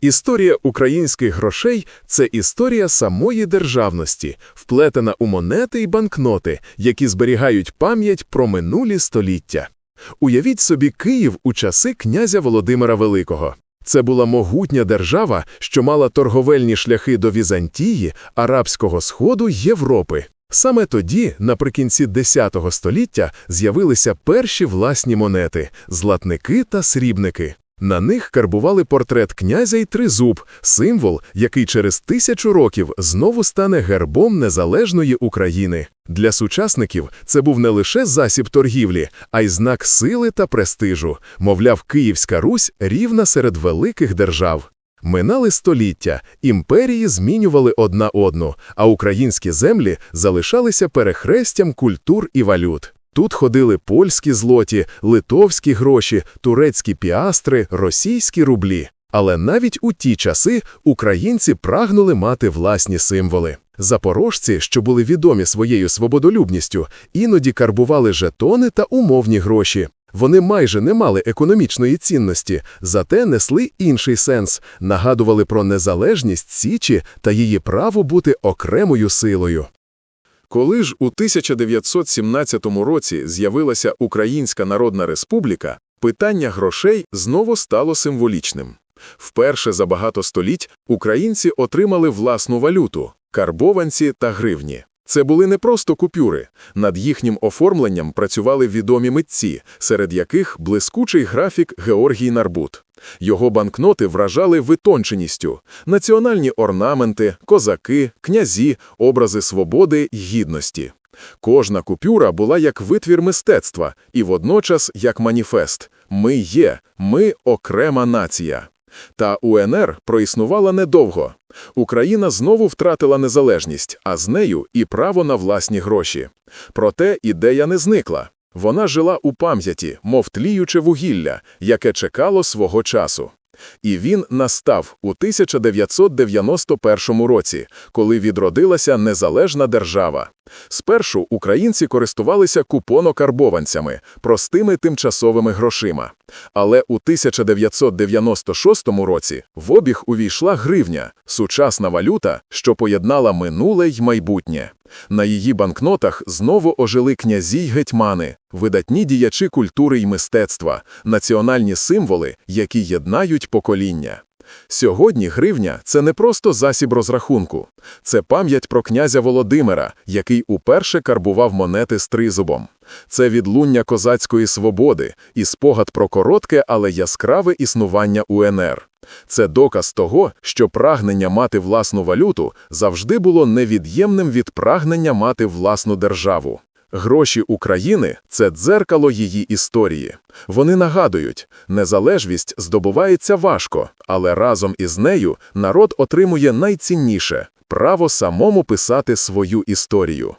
Історія українських грошей це історія самої державності, вплетена у монети й банкноти, які зберігають пам'ять про минулі століття. Уявіть собі Київ у часи князя Володимира Великого. Це була могутня держава, що мала торговельні шляхи до Візантії, Арабського Сходу Європи. Саме тоді, наприкінці X століття, з'явилися перші власні монети – златники та срібники. На них карбували портрет князя й тризуб, символ, який через тисячу років знову стане гербом незалежної України. Для сучасників це був не лише засіб торгівлі, а й знак сили та престижу. Мовляв, Київська Русь рівна серед великих держав. Минали століття, імперії змінювали одна одну, а українські землі залишалися перехрестям культур і валют. Тут ходили польські злоті, литовські гроші, турецькі піастри, російські рублі. Але навіть у ті часи українці прагнули мати власні символи. Запорожці, що були відомі своєю свободолюбністю, іноді карбували жетони та умовні гроші. Вони майже не мали економічної цінності, зате несли інший сенс, нагадували про незалежність Січі та її право бути окремою силою. Коли ж у 1917 році з'явилася Українська Народна Республіка, питання грошей знову стало символічним. Вперше за багато століть українці отримали власну валюту – карбованці та гривні. Це були не просто купюри. Над їхнім оформленням працювали відомі митці, серед яких блискучий графік Георгій Нарбут. Його банкноти вражали витонченістю, національні орнаменти, козаки, князі, образи свободи й гідності. Кожна купюра була як витвір мистецтва і водночас як маніфест «Ми є, ми окрема нація». Та УНР проіснувала недовго. Україна знову втратила незалежність, а з нею і право на власні гроші. Проте ідея не зникла. Вона жила у пам'яті, мов тліюче вугілля, яке чекало свого часу. І він настав у 1991 році, коли відродилася незалежна держава. Спершу українці користувалися купонокарбованцями, простими тимчасовими грошима. Але у 1996 році в обіг увійшла гривня, сучасна валюта, що поєднала минуле й майбутнє. На її банкнотах знову ожили князі й гетьмани, видатні діячі культури й мистецтва, національні символи, які єднають покоління. Сьогодні гривня це не просто засіб розрахунку, це пам'ять про князя Володимира, який уперше карбував монети з тризубом. Це відлуння козацької свободи і спогад про коротке, але яскраве існування УНР. Це доказ того, що прагнення мати власну валюту завжди було невід'ємним від прагнення мати власну державу. Гроші України це дзеркало її історії. Вони нагадують, незалежність здобувається важко, але разом із нею народ отримує найцінніше право самому писати свою історію.